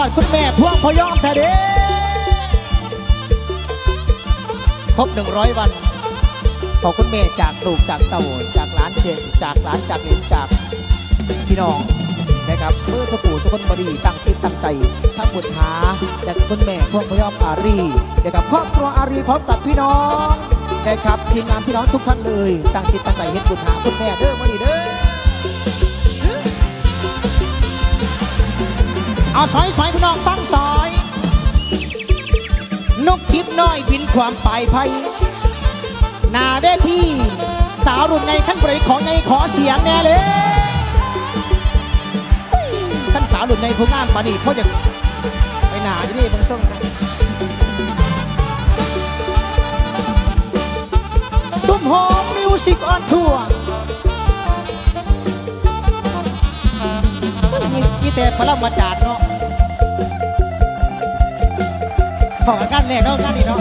อดคุณแม่พวงพยอมแท้เด้ครบหนึ่งร้อยวัน ขอคุณแม่จากลูกจากเต่าจากร้านเจนจากร้านจากเลนจากพี่น้องนะครับเมื่อสกูสกุลบดีตั้งคิดตั้งใจทั้งบุญหาและคุณแม่พวงพยอมอารีนะครับครอบครัวอารีพร้อมกับพี่น้องนะครับทีมงานพี่น้องทุกท่านเลย ตั้งคิดตั้งใจเฮ็ดบุญหาคุณแม่เด้อมาดีเด้อ เอาสอยสอยพี่น้องตั้งสอย นกจิบน้อยบินความปลายไพ่น้าเวทีสาวรุ่นในขั้นบริของในขอเสียงแน่เลยท่านสาวรุ่นในผู้งามปานีเขาจะไปหนาอยู่นี่เบางช่วงตุ้มหอมมิวสิกออนทัวร์มีมีแต่พลังมาจาดเนาะ ขอกันแน่เนาะกันนี่เนาะ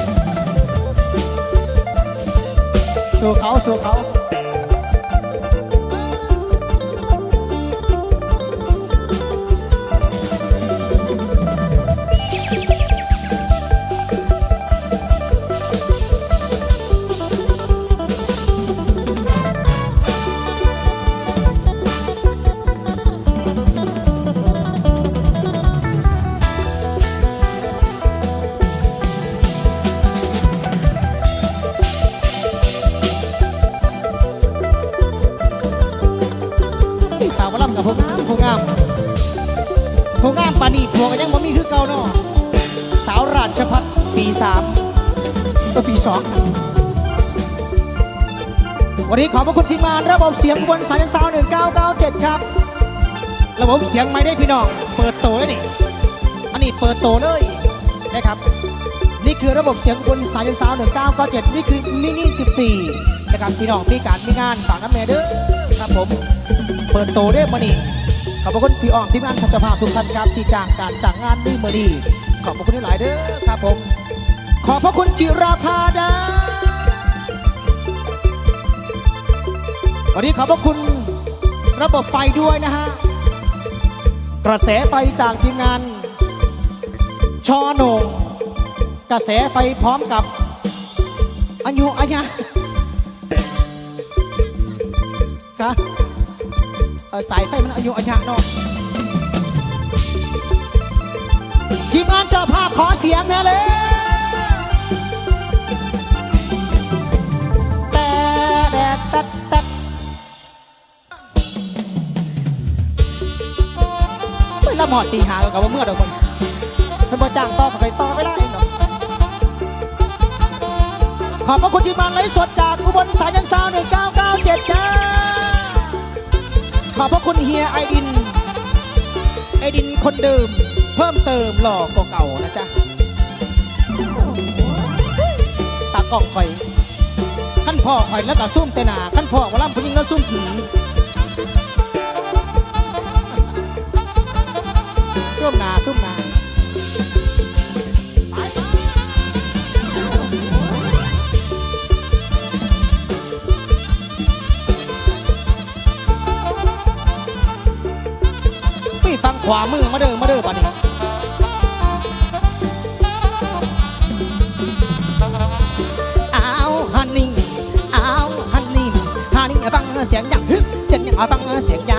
สู่เขาสู่เขา ปานนีพวก็ยังบ่มีคือเก่าเนาะสาวราชพัฒน์ปีสามก็ปีสองวันนี้ขอบพระคุณทีมงานระบบเสียงบนสายสาว1997ครับ ระบบเสียงไม่ได้พี่น้อง เปิดโตเลยนี่อันนี้เปิดโตเลยนะครับ นี่คือระบบเสียงบนสายสาว1997นี่คือมินิ14นะครับพี่น้องมีการมีงานฝากน้ำแม่เด้อครับผม เปิดโตได้มานี่ ขอบคุณพี่อ้อมทีมงานทัชภาพทุกท่านครับที่จ้างการจ้างงานดีมาดีขอบคุณหลายเด้อครับผม ขอบพระคุณจิราภาดาวันนี้ขอบพระคุณระบบไฟด้วยนะฮะกระแสไฟจากทีมงาน ชอหนงกระแสไฟพร้อมกับอัญยุอัญญาฮะ เออสายไฟมันอายุอัญญาเนาะทีมงานเจ้าภาพขอเสียงแนะเลยแต่แดดตัดตัดไม่ละหมอดตีหากับว่าเมื่อเดียวคนเพิ่นบ่จ้างต่อกับใครต่อไม่ได้เนาะขอบพระคุณทีมงานไลฟ์สดจากอุบลสายยันซาว1997จ้า ขอบพระคุณเฮียไอดิน ไอดินคนเดิม เพิ่มเติมหล่อกว่าเก่านะจ๊ะ ตากล้องคอยขั้นพ่อคอยแล้วก็ซุ่มแต่หนาขั้นพ่อว่าล่ำพนิงแล้วซุ่มผี วามือมาเด้อมาเด้อบัดนี้อ้าฮันนี่อ้าฮันนี่ฮันนี่ฟังเสียงยังฮึเสียงยังฟังเสียงยัง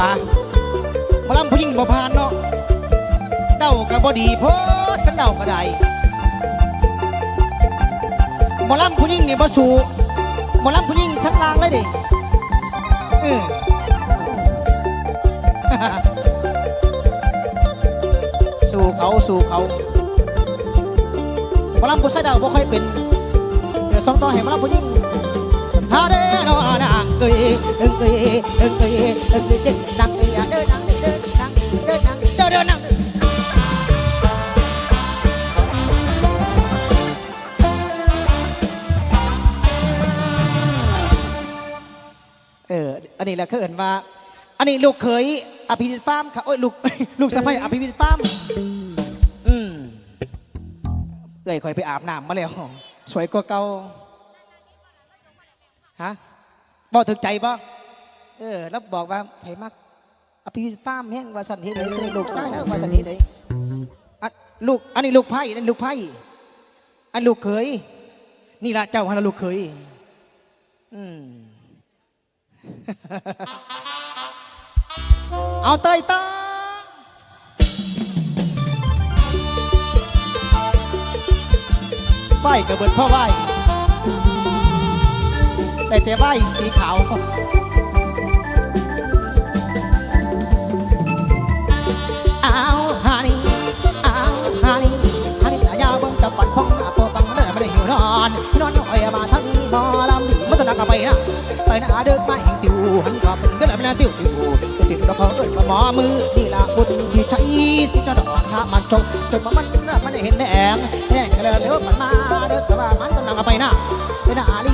ป่ามาลำผู้หญิงบ่ผ่านเนาะเดากับ่ดีโพดกันเดาก็ได้มอลำผู้หญิงนี่บ่สูมอลำผู้หญิงทั้งรางเลยดิเออสู้เขาสู้เขาหมอลำผู้ชายดาวบ่ค่อยเป็นเดี๋ยวสองต่อให้หมอลำผู้หญิงฮาเด้อนาง เอ้ยเอ้ยเอ้ยเอ้ยเอ้ยเอ้ยเอ้ยเด้อนางเอ้ยเด้อนางเด้อนางเด้อนางเด้อเด้อนางเอออันนี้แหละคือเอินว่า อันนี้ลูกเขยอภินิตฟาร์มครับโอ้ยลูกลูกสะใภ้อภินิตฟาร์มอืมเอ้ยคอยไปอาบน้ำมาแล้ว สวยกว่าเก่าฮะ บอกถึกใจบ่เออ แล้วบอกว่าไผมักอภินิตฟามแห้งวาสันทีเลยใช่ลูกซ้ายนะวาสันทีเลยอะลูกอันนี้ลูกไผ่อันนี้ลูกไผ่อันลูกเขยนี่ละเจ้าฮันละลูกเขยอืมเอาเตยตาไหวกระเบิดพ่อไหว แต่แต่ไหวสีขาวเอาฮานี่เอาฮานี่ฮานี่ยาวเบิ่งตะก่อนพองหน้าโปปังเด้อไม่ได้หิวนอนนอนน้อยมาทางนี้บอลำดีมันต้องนักกันไปนะไปน้าเดินมาเองติวหันก็เป็นก็เลยไม่น่าติวติวติวติวเราเขาเอิ้นว่าหมอมือนี่ละบุญที่ใช้สิจะดอกถ้ามันจงจนว่ามันมันเห็นแดงแดงก็เลยเดี๋ยวมันมาเด้อแต่ว่ามันต้องนักกันไปนะไปหน้า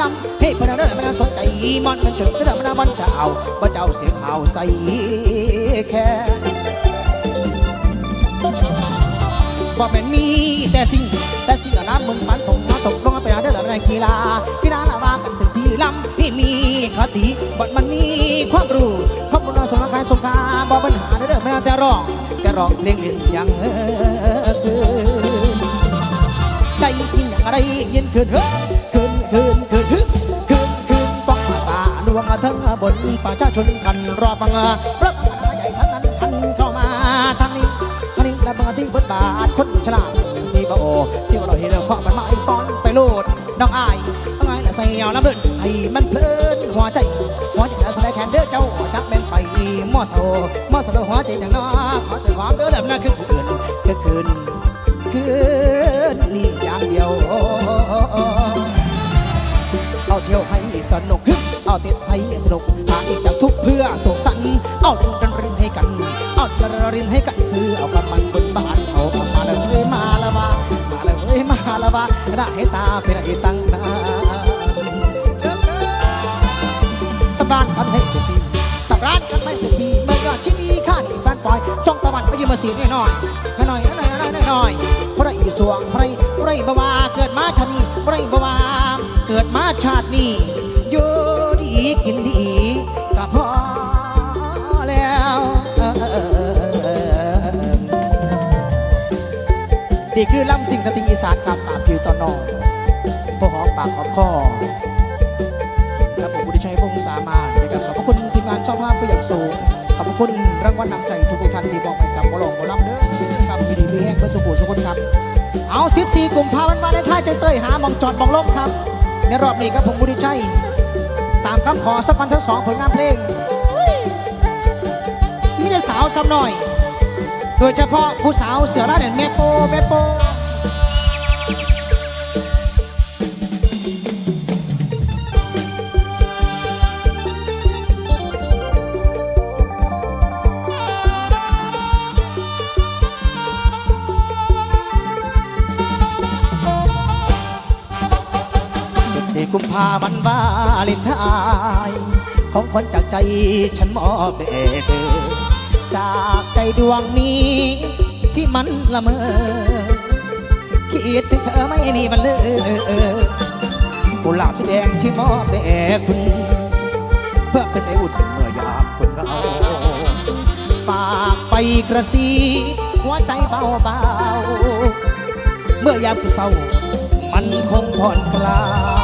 ลำเฮ้ยพื่อนเด้อไม่น่าสนใจมันมันเจอเด้อมันมันเจ้าว่าเจ้าเสียงเอาใส่แค่ว่าเป็นมีแต่สิ่งแต่สิ่งเหล่านั้นมึงมันตกมาตกลงมาไปหาเด้อหลังในกีฬากีฬาละว่ากันถึงที่ลำที่มีคติบทมันมีความรู้ข้อมูลเราสงครามสงครามบ่ปัญหาเด้อไม่น่าแต่ร้องแต่ร้องเลี้ยงเล่นย่างเออคือได้ยินอย่างอะไรยินคืนเฮ้ยคืนคืน ป่าทั้งบนประชาชนกันรอฟังรับใหญ่ทั้งนั้นทันเข้ามาทางนี้มันนี่และบางที่บทบาทคนฉลาดสีบโอสีบเราเห็นแล้วความมันมาไอ้ปอนไปโลดน้องอายน้องอายและใส่เงาน้ำเดินให้มันเพลินหัวใจหัวใจแล้วสลด์แขนเด้อเจ้าจักเป็นไปมอสโซมอสโซหัวใจอย่างน้อขอแต่ความเด้อเดิมนั่นคือคืนคือคืนคืนนี่อย่างเดียวเอาเที่ยวให้สนุก เอาเต้นให้สนุกหาอีกจากทุกเพื่อสุขสันต์เอารินรันรินให้กันเอาจรรินให้กันเพื่อเอากำมันบนบ้านเขามาเลยมาละวามาเลยมาละวาหน้าให้ตาเป็นไอ้ตั้งนานเจ้าสำราญกันให้เต็มที่สำราญกันให้เต็มที่เมื่อก็ชิ้นนี้ข้าหนีบ้านปล่อยส่งตะวันไปยืมมาสีหน่อยหน่อยหน่อยหน่อยหน่อยหน่อยเพราะอีสวงพระเพราะบวาเกิดมาชาตินี้พราะบวาเกิดมาชาตินี้ กินดีก็พอแล้วนี่คือลำสิ่งสติอีสานครับตามผิวตอนนองพวกหอมปากหอมคอและผมบุริชัยวงสามารถนะครับขอบคุณทีมงานช่องภาพผู้อย่างสูงขอบคุณรางวัลนำใจทุกท่านที่บอกไปกับหมอหลงหมอลำเด้อกับวิดีมีแห้งเพื่อสุขุสุขนครับเอา 14กลุ่มพาวันวาเลนไทน์ใจเตยหาหมองจอดหมองลบครับ ในรอบนี้ครับผมบุริชัย ตามคำขอสักวันทั้งสองผลงานเพลงมีแต่สาวซ้ำหน่อย โดยเฉพาะผู้สาวเสือร้านเด่นแม่โปแม่โป กุมภาพันธ์วาเลนไทน์ของคนจากใจฉันมอบแด่เธอ จากใจดวงนี้ที่มันละเมอคิดถึงเธอไม่มีวันเลยกุหลาบสีแดงที่มอบแด่คุณ เพื่อเป็นไออุ่นเมื่อยามคนเราฝากไปกระซีหัวใจเบาๆเมื่อยามกูเศร้ามันคงผ่อนคลาย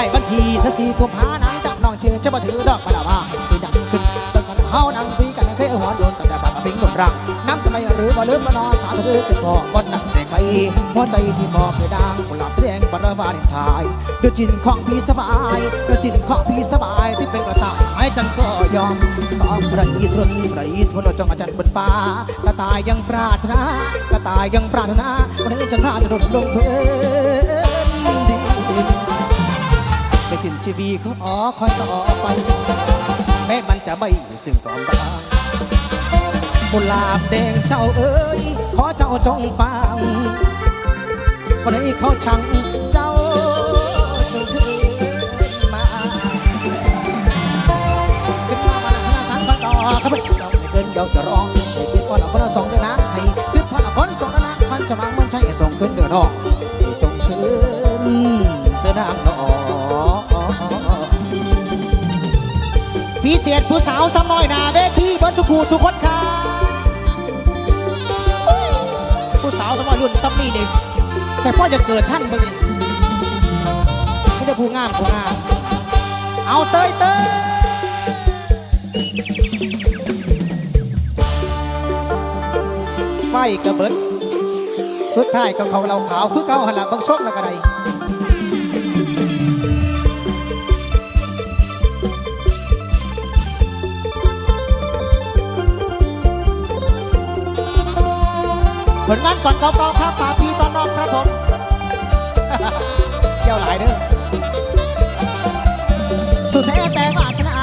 ล้วันที่สสีกุมภานางจับน้องเจอจะมาถือดอกมาละว่าให้สีดังขึ้นตั้งกันเฮานังคุยกันเคยเอาหัวโดนตั้งแต่บัดพิงหนุนรังน้ำทำไมหรือบ่ลืมบ่นอสาธอเป็นพ่อบนนั่งแต่ใครหัวใจที่มอบไปดังกุหลาบแสดงบรวาเลนไทน์ด้วยจินของพี่สบายด้วยจินของพี่สบายที่เป็นกระต่ายไม่จันก็ยอมสองประอีสรุนประอีสมุนจงอาจารย์บนป่ากระต่ายยังปรารถนากระต่ายยังปรารถนาวันนี้จันทราจะหล่นลงพื้นดินไม่ สิ้นชีวีเขาอ๋อคอยต่อไป แม้มันจะไม่ซึ่งความบางกุหลาบแดงเจ้าเอ๋ยขอเจ้าจงฟังวันนี้เขาชังเจ้าจงคืนมาขึ้นมามาหน้าสันบังต่อข้าพเจ้าไม่เกินเดียวจะร้องให้ขึ้นพ่อละคนละสองเดือนนะให้ขึ้นพ่อละคนสองเดือนนะมันจะมังมันใช่ส่งขึ้นเดือนนอกส่งขึ้นเดือนนางดอก พิเศษผู้สาวสำน้อยนาเวทีเบนสุขูสุคนค่ะผู้สาวสำน้อยรุ่นซัมนี่นี่แต่พ่อจะเกิดท่านบิ่งนี่ไม่ได้ผู้งามผู้งามเอาเตยเตยไฟกระเบิดสุดท้ายก็เขาเราขาวคือเขาหันหลังบางช่วงแล้วก็ได้ ผลงานก่อนเก่าๆครับฝากพี่ตอนน้องครับผมเกี่ยวหลายเด้อสุดแท้แต่วาสนา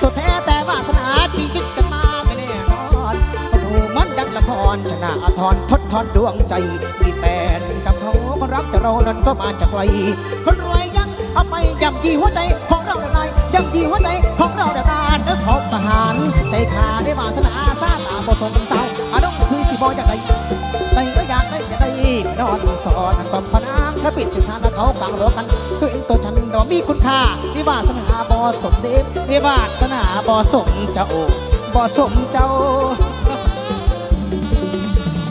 สุดแท้แต่วาสนาชีวิตกันมาไม่แน่นอนคนหูมันดังละครชนะอาทรทดทอนดวงใจมีแฟนกับเขาคนรักแต่เรานั้นก็มาจากไกลคนรวยยังเอาไปยำยีหัวใจของเราได้ไหมยำยีหัวใจของเราได้นานเนื้อของทหาร ใจขาได้วาสนาซาตาบ่สมเศร้าอาน้องคือสิบอจากไหน นอนสอนตบพนางถ้าปิดสินค้าแล้วเขากลางรถกันเห็นตัวฉันดอกมีคุณค่าวิวาสนาบอสมเด็จวิวาสนาบอสมเจ้าบอสมเจ้า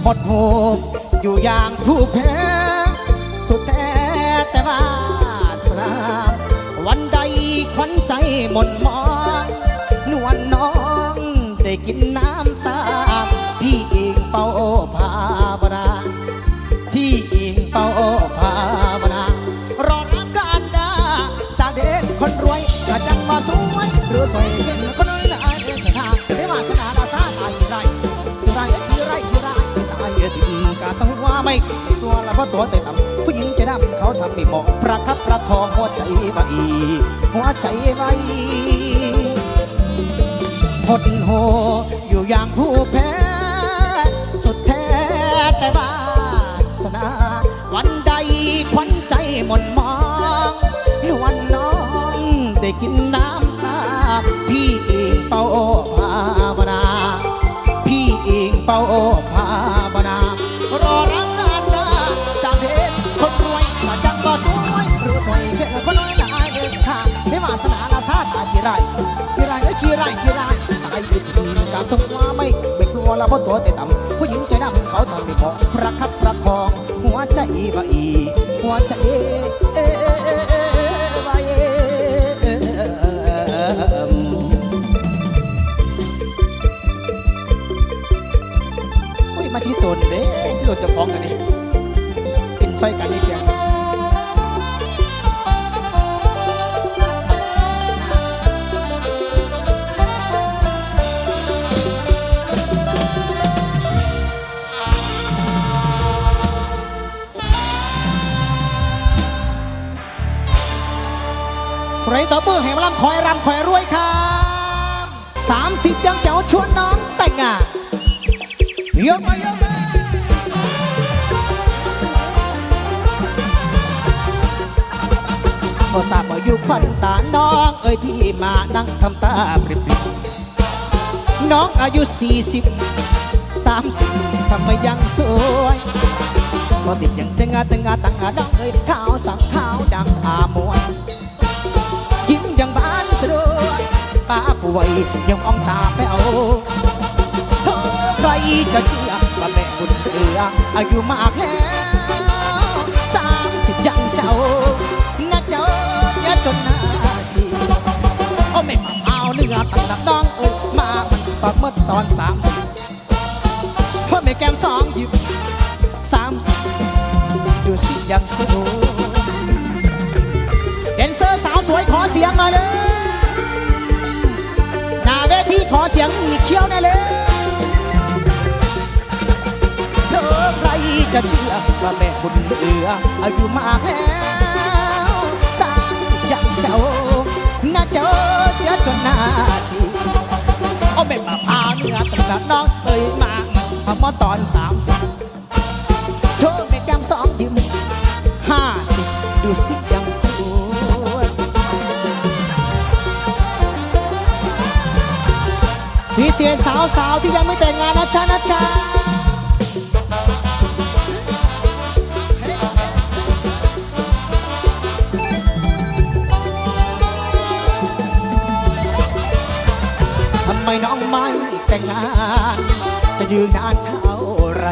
หมดโหบอยู่อย่างผู้แพ้สุดแท้แต่วาสนาวันใดควันใจหม่นมองนวลน้องได้กินน้ำ วยหรือสวยเห็นคนน้อยละอายเดสนาไม่ว่าชนะลาซาตายอยู่ไรอยู่ไรอยู่ไรอยู่ไรตายทิ้งกาสังวาไม่ไม่ตัวละเพราะตัวแต่ต่ำผู้หญิงจะดำเขาทำไม่เหมาะประคับประคองหัวใจไว้หัวใจไว้ทนโหอยู่อย่างผู้แพ้สุดแท้แต่วาสนา วันใดควันใจหม่นมองนวลน้องได้กินน้ำ พี่เองเป่าภาวนา พี่เองเป่าภาวนา รอรับงานดาจากเพชรคนรวยมาจังก็สวยรู้สวยแค่คนน้อยละอายเดสค่ะไม่มาสนาลาซาตากี่ไรกี่ไรเอ้ยกี่ไรกี่ไรตายอยู่ที่กาสงว่าไม่ไม่กลัวละเพราะตัวแต่ต่ำผู้หญิงใจดำเขาทำไม่พอประคับประคอง หัวใจว่าอี หัวใจ เด้ชี้ตนจะฟ้องกันนี่กินซอยกันนี่เพียงใครต่อมือให้มาลำคอยรำคอยรวยครับสามสิบยังเจ้าชวนน้องแต่งงานยกมายกมา พอทราบว่าอยู่ควันตาน้อง เอ้ยพี่มานั่งทำตาปริบๆน้องอายุสี่สิบสามสิบทำไมยังสวยพอติดยังเตงาเตงาตังอาดองเอ้ยขาวจังขาวดังอามวยยิ้มยังบานสะด้วยป้าป่วยยังอ่องตาแป้วเธอใครจะเชื่อว่าแม่บุญเรืองอายุมากแล้ว จนหน้าจีโอ้แม่มาเอาเนื้อตั้งแต่ดองเอ้ยมามันปากเมื่อตอนสามสิบเพ่อแม่แก้มสองหยิบสามสิบดูสิยังสนุกแดนเซอร์สาวสวยขอเสียงมาเลยหน้าเวทีขอเสียงอีเคี้ยวแน่เลยเธอใครจะเชื่อว่าแม่บุญเหลืออายุมากแล้วามสิบยังเจ้าน่าเจอเสียจนหน้าจีเอาเม็ดมาพาวเนื้อตั้งแต่น้องเอ้ยมาพอมาตอนสามสิบโชว์เม็ดแก้มสองยิ้มห้าสิบดูสิยังสวยพี่เสียสาวสาวที่ยังไม่แต่งงานนะจ๊ะนะจ๊ะ ทำไมน้องไม่แต่งงาน จะยืนนานเท่าไร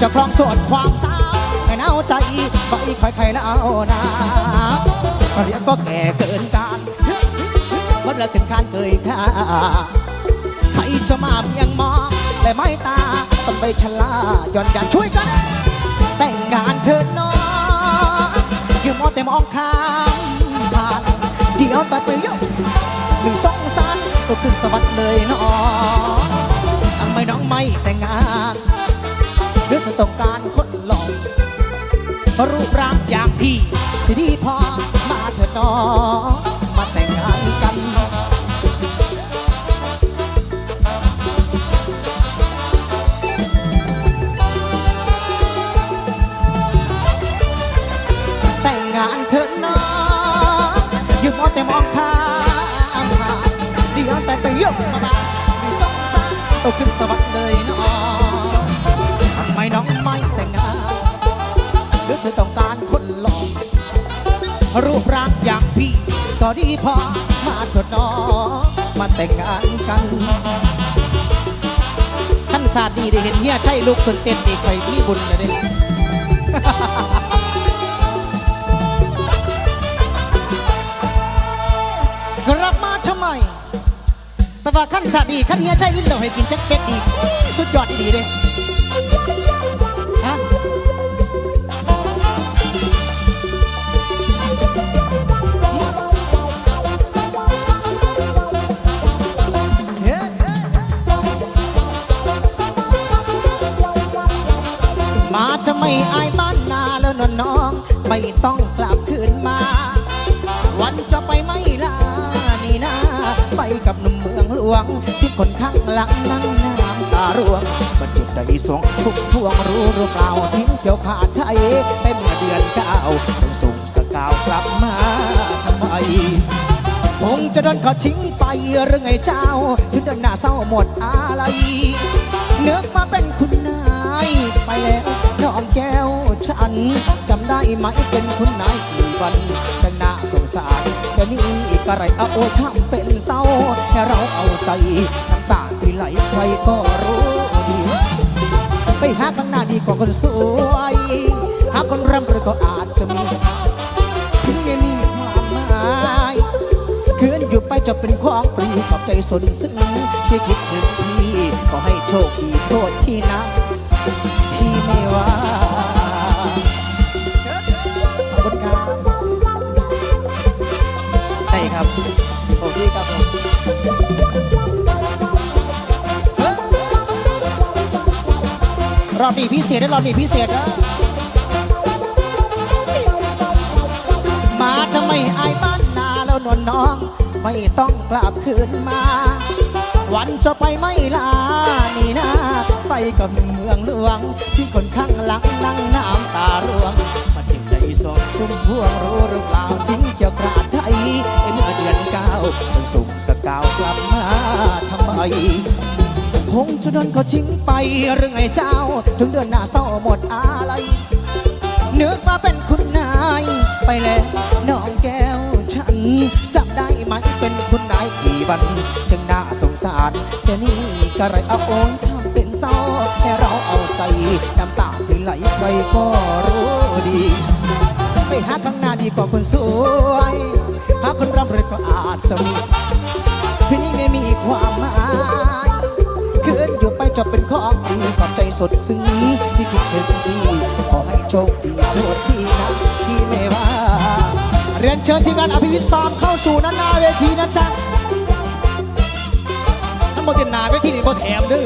จะครองโสดความสาวไม่เน่าใจไม่ค่อยใครเน่านาเรียกก็แก่เกินการว่าเลิกถึงการเกยท่าใครจะมาเพียงมองและไม่ตาต้องไปชะลาย่อนอย่าช่วยกัน แต่งงานเถิดน้องย่ามองแต่มองข้ามผ่านเดี๋ยวแต่ไปยกมีสองส ก็ขึ้นสวรรค์เลยเนาะทำไมน้องไม่แต่งงานเรื่องต้องการคนหล่อรูปร่างอย่างพี่สิดีพอมาเถิดน้องมาแต่ง แต่ไปยกมาบ้างมีสอาขึ้นสวรรค์เลยน้องทำไมน้องไม่แต่งงานหรือเธอต้องการคนหล่อรูปร่างอย่างพี่ก็ดีพอมาเถิดน้องมาแต่งงานกัน ท่านศาสตร์ดีได้เห็นเฮียใช่ลูกคนเต้นดีใครมีบุญเลยเด้กลับมาทำไม แต่ว่าขั้นสาดีขั้นเฮียใช่ลิ้นเราให้กินจ็คเป็ดดี สุดยอดดีเลยฮะมาจะไม่อายบ้านนาแล้วนน้อง ไม่ต้องกลับคืนมา วงที่คนข้างหลังนั่งน้ำตาร่วงบรรจุใจสวงทุกพวงรู้หรือเปล่าทิ้งเกี่ยวขาดไทยไปเมื่อเดือนเก้าต้องส่งสกาวกลับมาทำไมคงจะโดนเขาทิ้งไปหรือไงเจ้าถึงเดินหน้าเศร้าหมดอะไรเนื้อมาเป็นคุณนายไปแล้วน้องแก้วฉันจำได้ไหมเป็นคุณนายกี่วันจะน่าส สารจะนี่กระไรเอาโอช่ำเป็นเศร้าแค่เราเอาใจน้ำตาที่ไหลใครก็รู้ดี ไปหาข้างหน้าดีกว่าคนสวยหาคนร่ำรวยก็อาจจะมีถึงยังมีความหมายคืนอยู่ไปจะเป็นของฟรีขอบใจสนซึ้งที่คิดถึงพี่ก็ให้โชคดีโทษที่นะพี่ไม่ว่า ครับโอเคครับผมรอบนี้พิเศษนะรอบนี้พิเศษนะมาจะไม่อายบ้านนาแล้วนวลน้อง ไม่ต้องกลับคืนมา วันจะไปไม่ลานี่นะไปกับเมืองหลวง ที่คนข้างหลังนั่งน้ำตาร่วงมาถึงใจสองทุ่มพวงรู้หรือเปล่าทิ้งเกี่ยวกราดไทย เดือนเก้าต้องส่งสกาวกลับมาทำไมคงจะโดนเขาทิ้งไปหรือไงเจ้า ถึงเดือนหน้าเศร้าหมดอะไรเนึกว่าเป็นคุณนาย ไปแล้วน้องแก้วฉันจำได้ไหมเป็นคุณนายกี่วันจึงน่าสงสารเสียนี่กระไรเอาโอนทำเป็นเศร้าให้เราเอาใจน้ำตาที่ไหลใครก็รู้ดี ไปหาข้างหน้าดีกว่าคนสวย หาคนร่ำรวยก็อาจจะมีเพียงไม่มีความหมายคืนอยู่ไปจะเป็นของดีขอบใจสดซึ้งที่คิดถึงพี่ขอให้โชคดีโทษที่นะที่ไม่ว่า เรียนเชิญทีมงานอภิวิทย์ตามเข้าสู่นานาเวทีนะจ๊ะทั้งหมดเต็นนาเวทีนี่ก็แถมด้วย